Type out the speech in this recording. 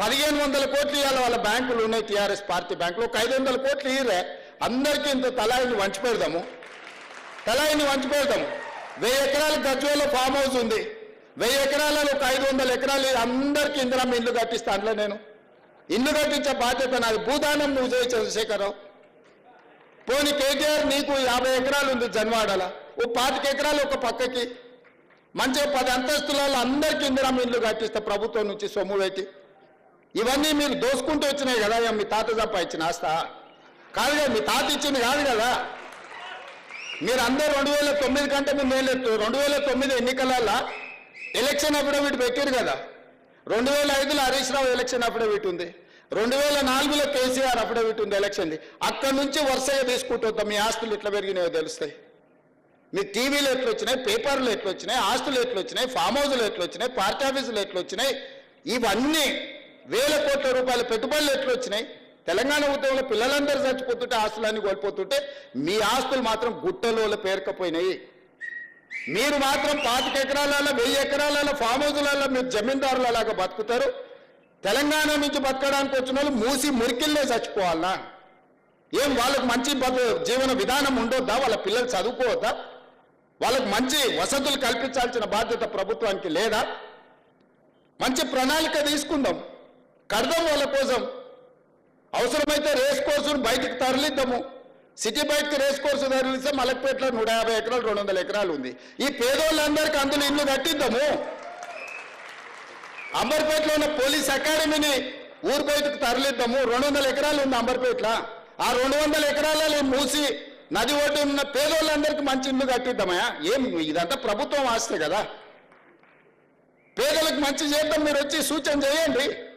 పదిహేను వందల కోట్లు ఇవాళ వాళ్ళ బ్యాంకులు ఉన్నాయి టీఆర్ఎస్ పార్టీ బ్యాంకులు. ఒక ఐదు వందల కోట్లు ఇయ్యరే. అందరికీ ఇంత తలాయిని వంచి పెడదాము తలాయిని వంచి పెడదాము వెయ్యి ఎకరాల గజ్వేలో ఫామ్ హౌస్ ఉంది. వెయ్యి ఎకరాలలో ఒక ఐదు వందల ఎకరాలు అందరికీ ఇందిరా ఇల్లు కట్టిస్తా అందులో నేను. ఇల్లు కట్టించే బాధ్యత నాది. భూదానం నువ్వు చేయి చంద్రశేఖరరావు. పోనీ కేటీఆర్ నీకు యాభై ఎకరాలు ఉంది జన్వాడల. ఓ పాతిక ఎకరాలు ఒక పక్కకి. మంచిగా పది అంతస్తులలో అందరికీ ఇందిరా ఇల్లు కట్టిస్తా ప్రభుత్వం నుంచి సొమ్ము పెట్టి. ఇవన్నీ మీరు దోసుకుంటూ వచ్చినాయి కదా ఇక మీ తాత తప్ప ఇచ్చిన ఆస్త. కాదు కదా మీ తాత ఇచ్చింది కాదు కదా. మీరు అందరూ రెండు వేల తొమ్మిది కంటే ముందు ఏం లేదు. రెండు వేల తొమ్మిది ఎన్నికలలో ఎలక్షన్ అఫిడవిట్ పెట్టారు కదా. రెండు వేల ఐదులో హరీష్ రావు ఎలక్షన్ అఫిడవిట్ ఉంది. రెండు వేల నాలుగులో కేసీఆర్ అఫిడవిట్ ఉంది ఎలక్షన్ది. అక్కడి నుంచి వరుసగా తీసుకుంటూ మీ ఆస్తులు ఎట్లా పెరిగినాయో తెలుస్తాయి. మీ టీవీలు ఎట్లా వచ్చినాయి? పేపర్లు ఎట్లా వచ్చినాయి? ఆస్తులు ఎట్లా వచ్చినాయి? ఫామ్ హౌజులు ఎట్లా వచ్చినాయి? పార్టీ ఆఫీసులు ఎట్లా వచ్చినాయి? ఇవన్నీ వేల కోట్ల రూపాయల పెట్టుబడులు ఎట్లా వచ్చినాయి తెలంగాణ ఉద్యమంలో పిల్లలందరూ చచ్చిపోతుంటే ఆస్తులన్నీ కోల్పోతుంటే మీ ఆస్తులు మాత్రం గుట్టలోల పేరుకపోయినాయి. మీరు మాత్రం పాతిక ఎకరాలలో వెయ్యి ఎకరాలలో ఫామ్ హౌజులలో మీరు జమీందారులలాగా బతుకుతారు. తెలంగాణ నుంచి బతకడానికి వచ్చిన వాళ్ళు మూసి మురికిల్లే చచ్చిపోవాలనా ఏం వాళ్ళకు మంచి జీవన విధానం ఉండొద్దా? వాళ్ళ పిల్లలు చదువుకోవద్దా? వాళ్ళకు మంచి వసతులు కల్పించాల్సిన బాధ్యత ప్రభుత్వానికి లేదా? మంచి ప్రణాళిక తీసుకుందాం. కడదాం వాళ్ళ కోసం. అవసరమైతే రేస్ కోర్సును బయటకు తరలిద్దాము. సిటీ బయటకు రేస్ కోర్సు తరలిస్తే మలక్పేటలో నూట యాభై ఎకరాలు రెండు వందల ఎకరాలు ఉంది. ఈ పేదోళ్ళందరికీ అందులో ఇల్లు కట్టిద్దాము. అంబర్పేటలో ఉన్న పోలీస్ అకాడమీని ఊరు బయటకు తరలిద్దాము. రెండు వందల ఎకరాలు ఉంది అంబర్పేటలో. ఆ రెండు వందల ఎకరాలలో మూసి నది ఒడ్డు ఉన్న పేదోళ్ళందరికీ మంచి ఇల్లు కట్టిద్దామయ్యా. ఏం ఇదంతా ప్రభుత్వం ఆస్తే కదా. పేదలకు మంచి చేద్దాం మీరు వచ్చి సూచన చేయండి.